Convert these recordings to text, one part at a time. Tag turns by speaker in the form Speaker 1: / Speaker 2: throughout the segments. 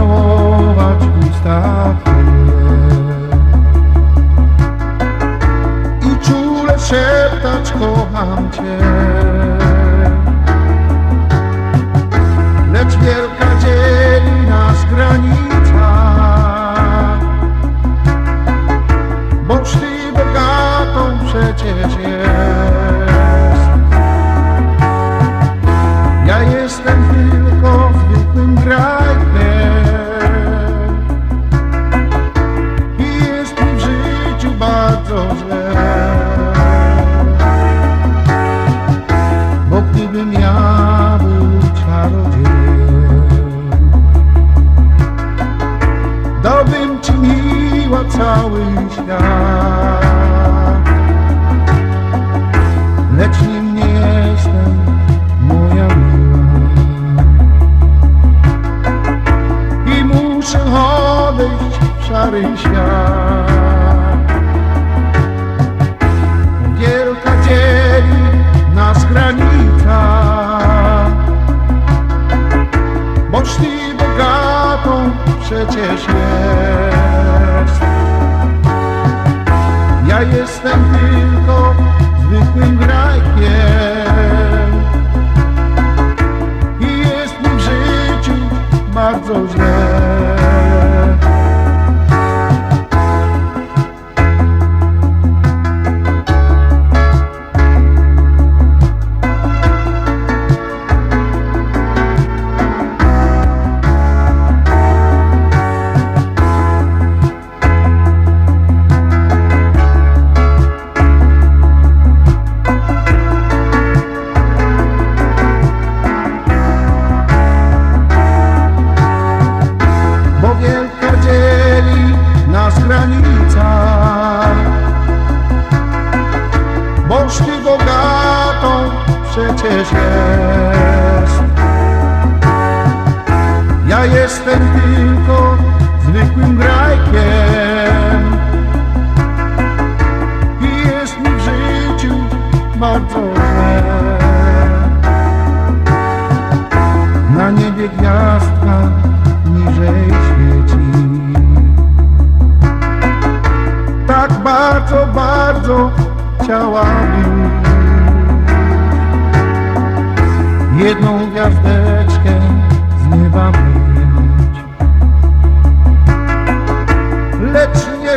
Speaker 1: całować usta I czule szeptać kocham Cię. Lecz wielka dzieli nas granica. Bądź Ty bogatą przecież jest.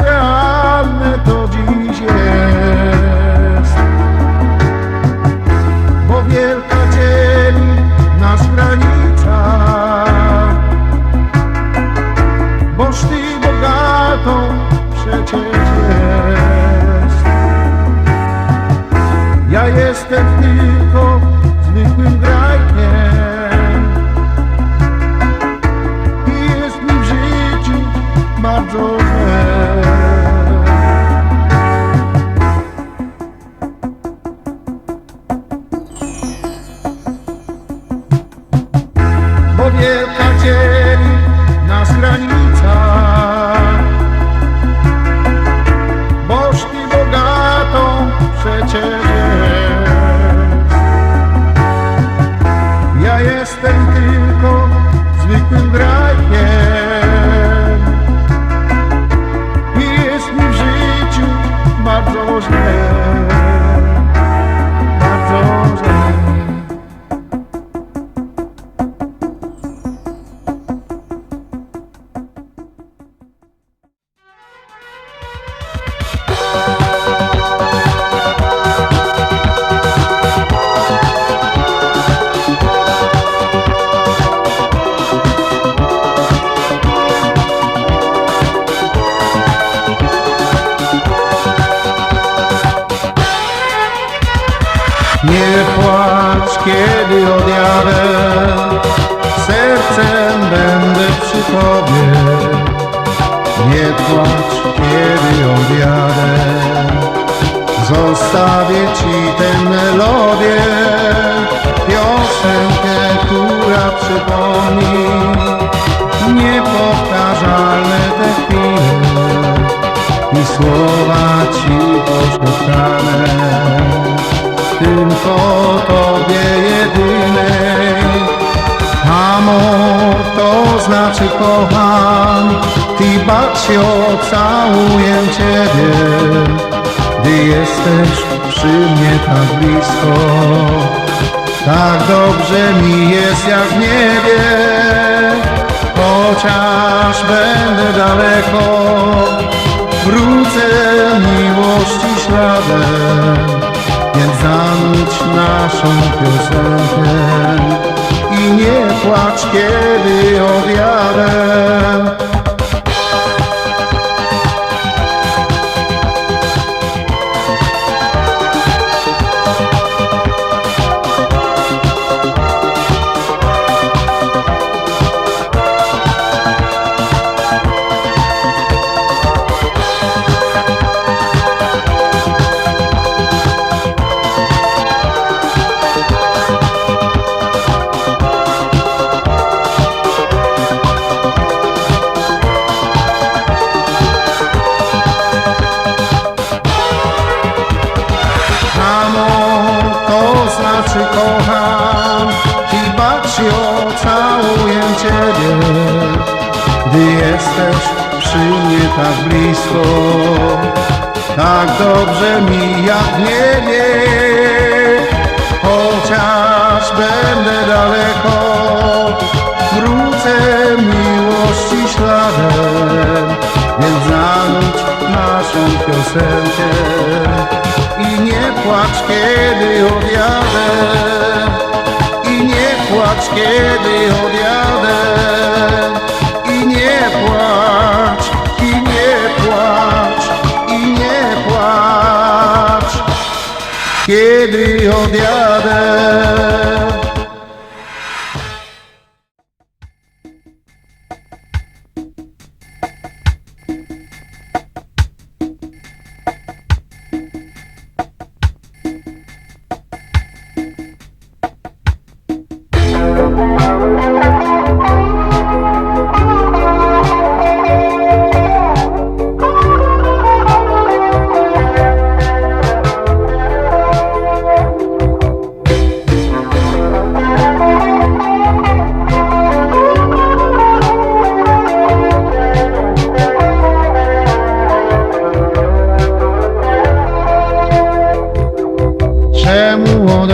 Speaker 1: Yeah. piosenkę, która przypomni niepowtarzalne te chwile i słowa ci poszeptane tylko tobie jedyne. Amor to znaczy kocham, ty bacio całuję ciebie, gdy jesteś przy mnie tak blisko. Tak dobrze mi jest jak w niebie, chociaż będę daleko. Wrócę miłości śladem, więc zanudź naszą piosenkę i nie płacz, kiedy odjadę. I nie płacz, kiedy odjadę. I nie płacz, kiedy odjadę.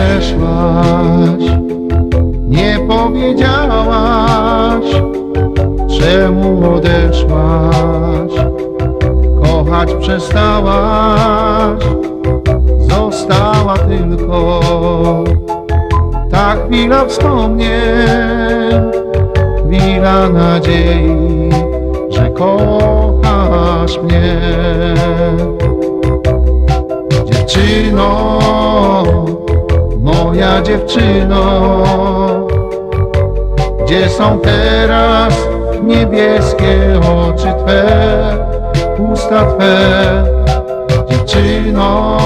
Speaker 1: Odeszłaś? Nie powiedziałaś, czemu odeszłaś? Kochać przestałaś, została tylko ta chwila wspomnień, chwila nadziei, że kochasz mnie. Dziewczyno, moja dziewczyno, gdzie są teraz niebieskie oczy Twe, usta Twe, dziewczyno,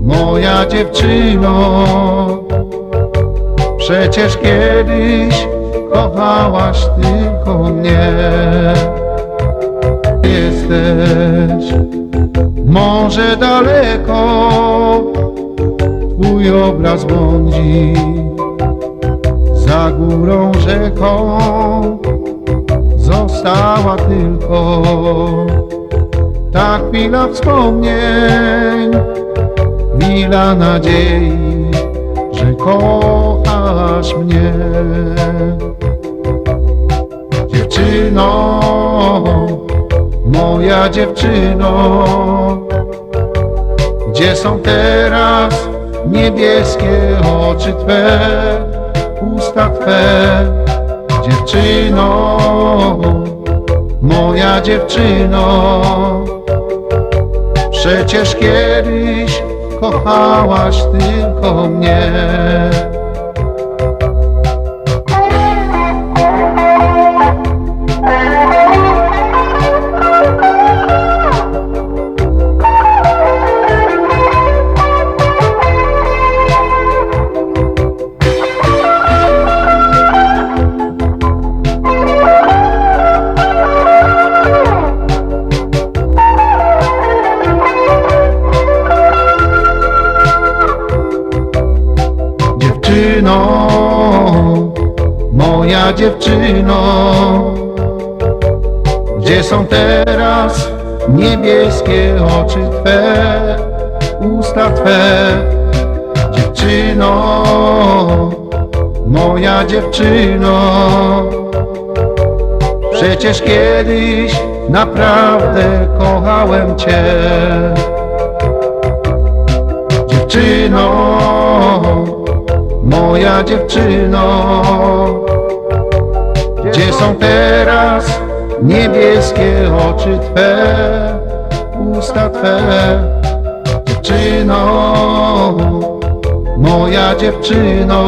Speaker 1: moja dziewczyno, przecież kiedyś kochałaś tylko mnie. Jesteś może daleko obraz błądzi Za górą rzeką. Została tylko Ta chwila wspomnień Chwila nadziei Że kochasz mnie. Dziewczyno moja dziewczyno, gdzie są teraz niebieskie oczy Twe, usta Twe, dziewczyno, moja dziewczyno, przecież kiedyś kochałaś tylko mnie. Moja dziewczyno, gdzie są teraz niebieskie oczy Twe, usta Twe, dziewczyno, moja dziewczyno. Przecież kiedyś naprawdę kochałem Cię. Dziewczyno, moja dziewczyno, gdzie są teraz niebieskie oczy Twe, usta Twe, dziewczyno, moja dziewczyno.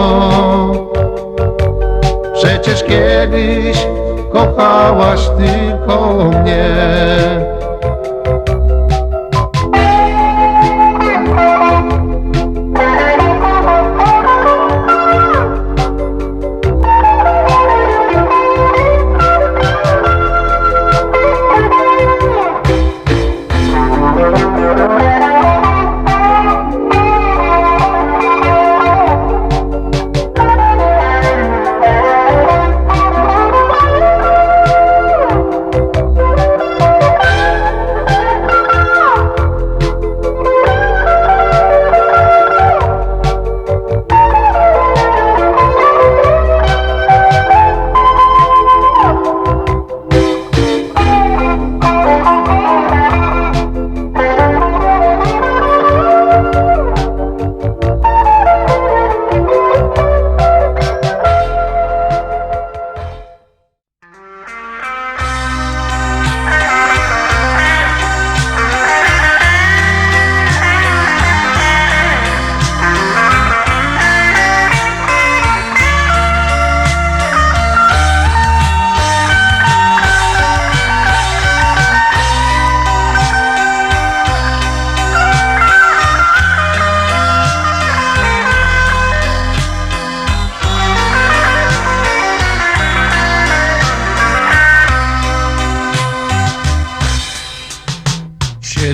Speaker 1: Przecież kiedyś kochałaś tylko mnie.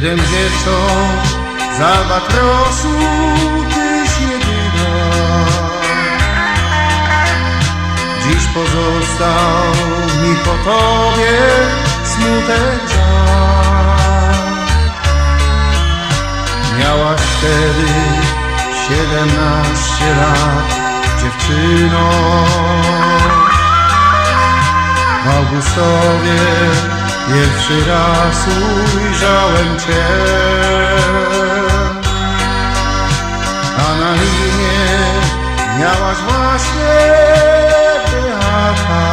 Speaker 1: Siedem dziewcząt z albatrosu tyś jedyna Dziś pozostał mi po tobie smutek żal. Miałaś wtedy siedemnaście lat dziewczyno. Augustowie pierwszy raz ujrzałem Cię. A na imię miałaś właśnie Beata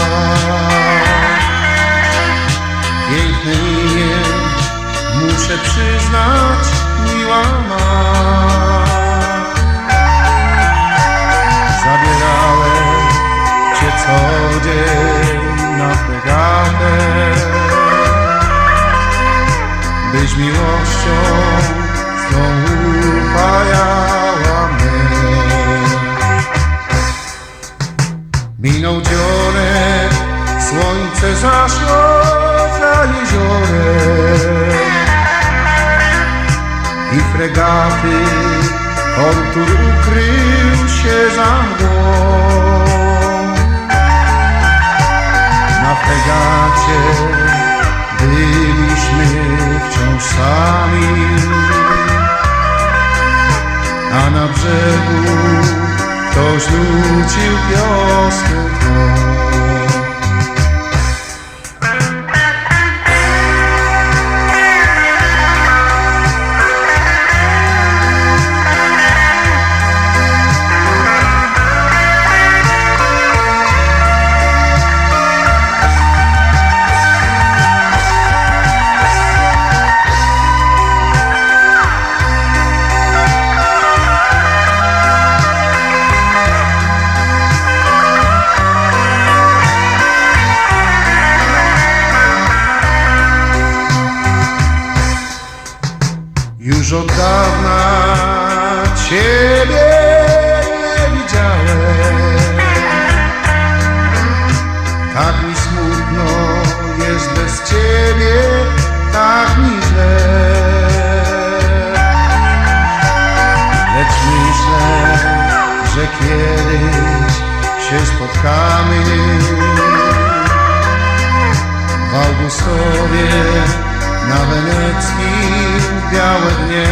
Speaker 1: Piękne imię, muszę przyznać, zaszło za jeziorem I fregaty. Kontur ukrył się za mgłą. Na fregacie byliśmy wciąż sami. A na brzegu ktoś nucił wiosnę tło nami w Augustowie na weneckim białe dnie.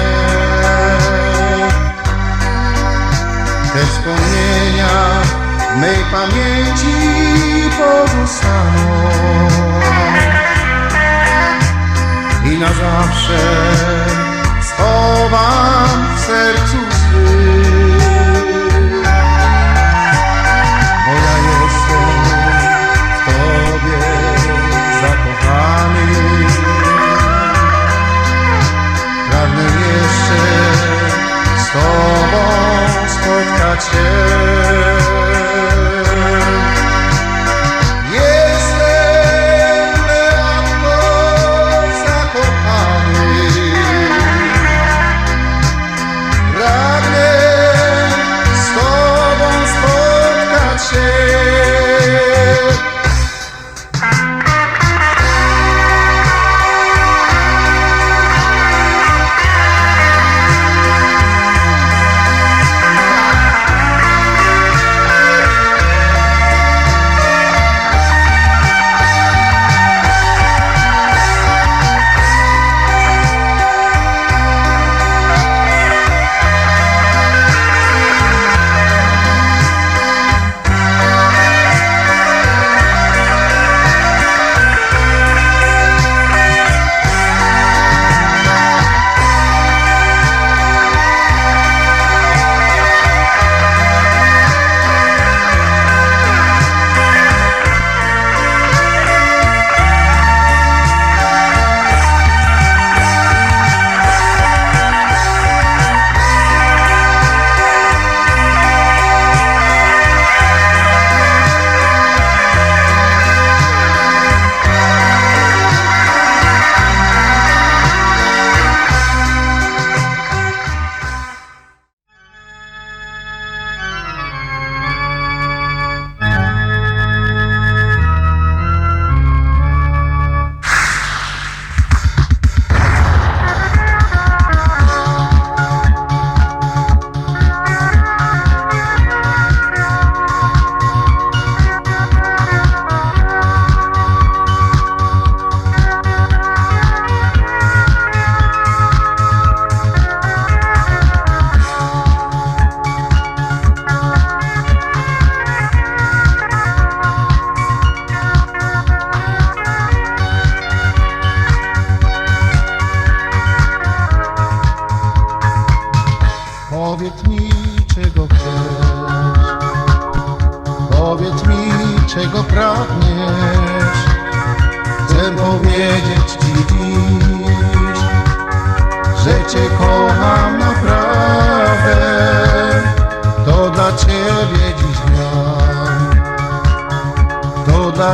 Speaker 1: Te wspomnienia w mej pamięci pozostaną. I na zawsze schowam w sercu swym. tobą spotkać się.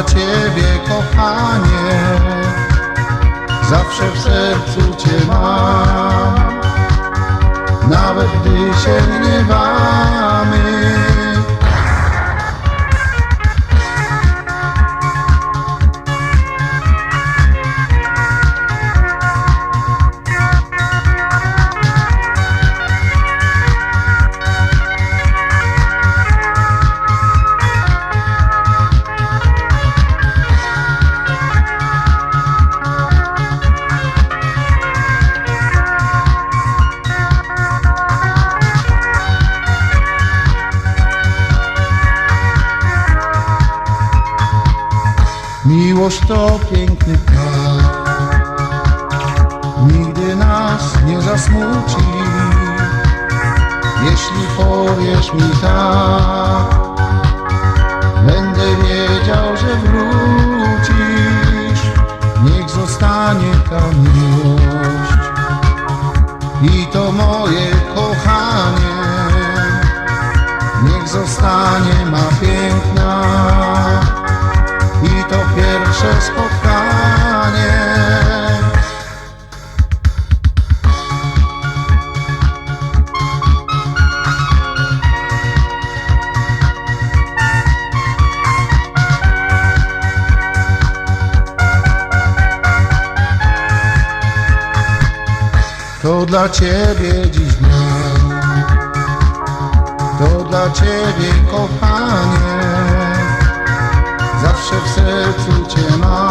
Speaker 1: Ciebie, kochanie. Zawsze w sercu Cię mam, nawet gdy się nie to piękny ptak Nigdy nas nie zasmuci Jeśli powiesz mi tak. To dla Ciebie dziś dnia To dla Ciebie kochanie Zawsze w sercu Cię mam.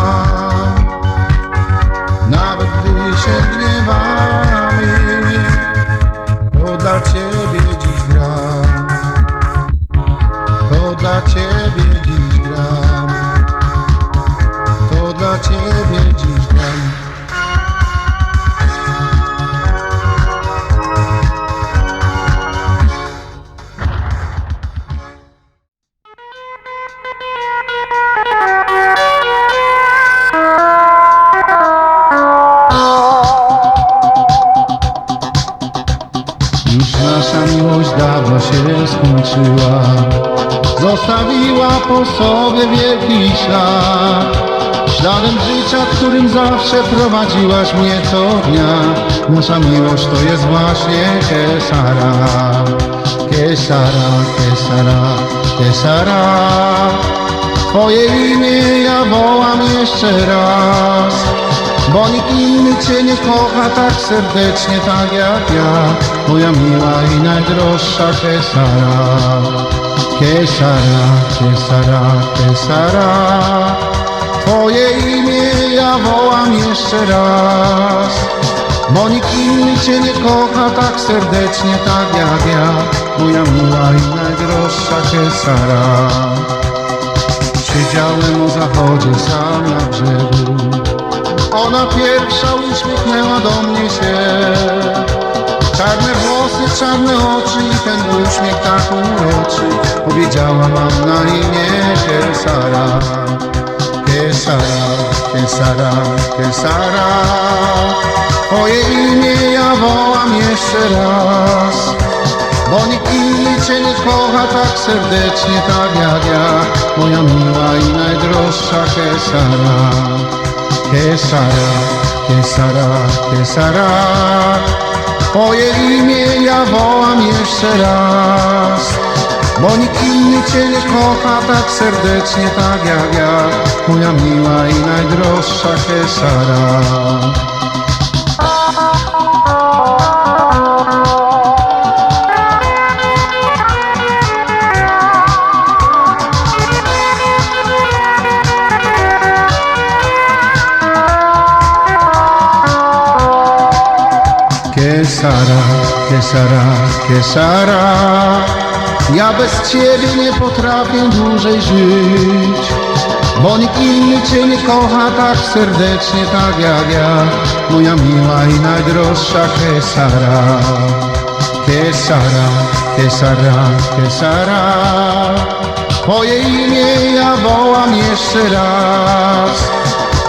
Speaker 1: Dawno się skończyła. Zostawiła po sobie wielki ślad. Śladem życia, którym zawsze prowadziłaś mnie co dnia. Nasza miłość to jest właśnie Kesara. Kesara, Kesara, Kesara. Twoje imię ja wołam jeszcze raz. Bo nikt inny Cię nie kocha tak serdecznie, tak jak ja. Moja miła i najdroższa Kesara Kesara, Kesara, Kesara Twoje imię ja wołam jeszcze raz. Bo nikt inny Cię nie kocha tak serdecznie, tak jak ja. Moja miła i najdroższa Kesara Siedziałem o zachodzie sam na brzegu ona pierwsza uśmiechnęła do mnie się. Czarne włosy, czarne oczy i ten uśmiech tak uroczy. Powiedziała mam na imię Kesara Kesara, Kesara, Kesara Twoje imię ja wołam jeszcze raz. Bo nikt inny Cię nie kocha tak serdecznie, tak jak ja. Moja miła i najdroższa Kesara Kesara, Kesara, Kesara. Twoje imię ja wołam jeszcze raz Bo nikt inny Cię nie kocha tak serdecznie, tak jak ja. Moja miła i najdroższa Kesara Kesara, Kesara, Ja bez Ciebie nie potrafię dłużej żyć. Bo nikt inny Cię nie kocha tak serdecznie, tak jak ja. Moja miła i najdroższa Kesara Kesara, Kesara, Kesara Twoje imię ja wołam jeszcze raz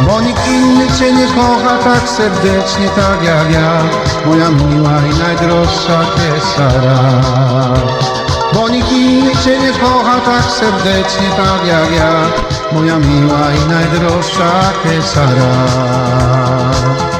Speaker 1: bo nikt inny Cię nie kocha tak serdecznie, tak jak ja. Moja miła i najdroższa Kesara Bo nikt inny Cię nie kocha tak serdecznie, tak jak ja. Moja miła i najdroższa Kesara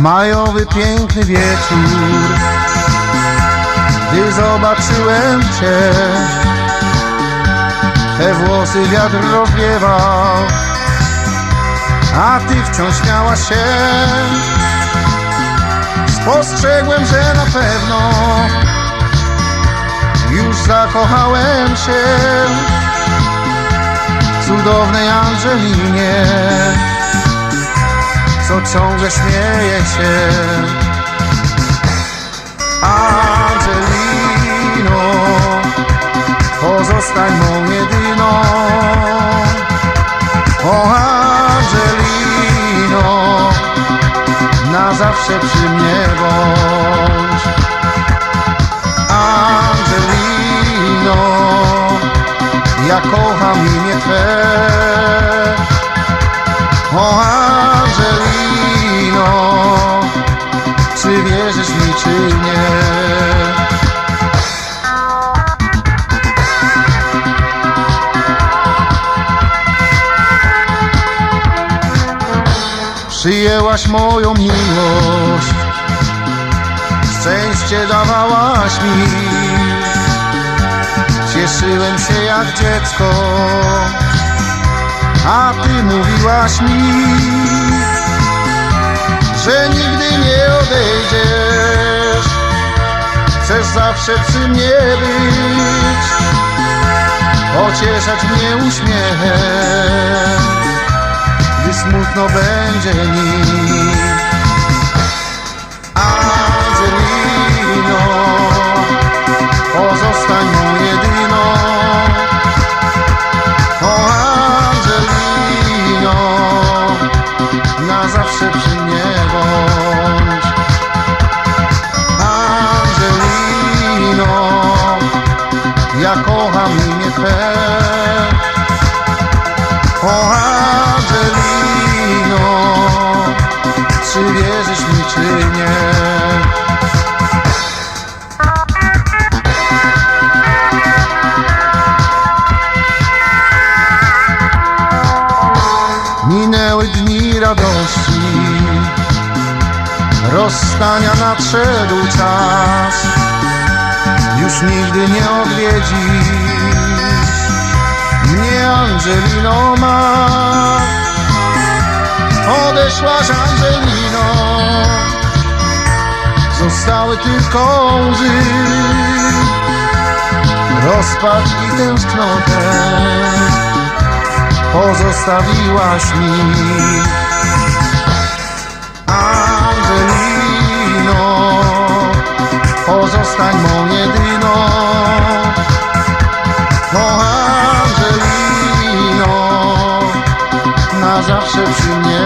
Speaker 1: Majowy piękny wieczór Gdy zobaczyłem Cię. Te włosy wiatr rozwiewał A Ty wciąż śmiałaś się. Spostrzegłem, że na pewno Już zakochałem się. Cudownej Angelinie co ciągle śmieje się. Angelino Pozostań mą jedyną. O Angelino Na zawsze przy mnie bądź. Angelino Ja kocham imię Twe O Angelino Czy wierzysz mi, czy nie? Przyjęłaś moją miłość Szczęście dawałaś mi Cieszyłem się jak dziecko A ty mówiłaś mi Że nigdy nie odejdziesz Chcesz zawsze przy mnie być Pocieszać mnie uśmiechem Gdy smutno będzie mi. Angelino, pozostań mą jedyną. Ja kocham imię Twe. O Angelino, czy wierzysz mi, czy nie? Minęły dni radości, rozstania nadszedł czas. Już nigdy nie odwiedzisz mnie Angelino ma. Odeszłaś Angelino, zostały tylko łzy, rozpacz i tęsknotę pozostawiłaś mi. Pozostań mą jedyną. O Angelino, na zawsze przy mnie.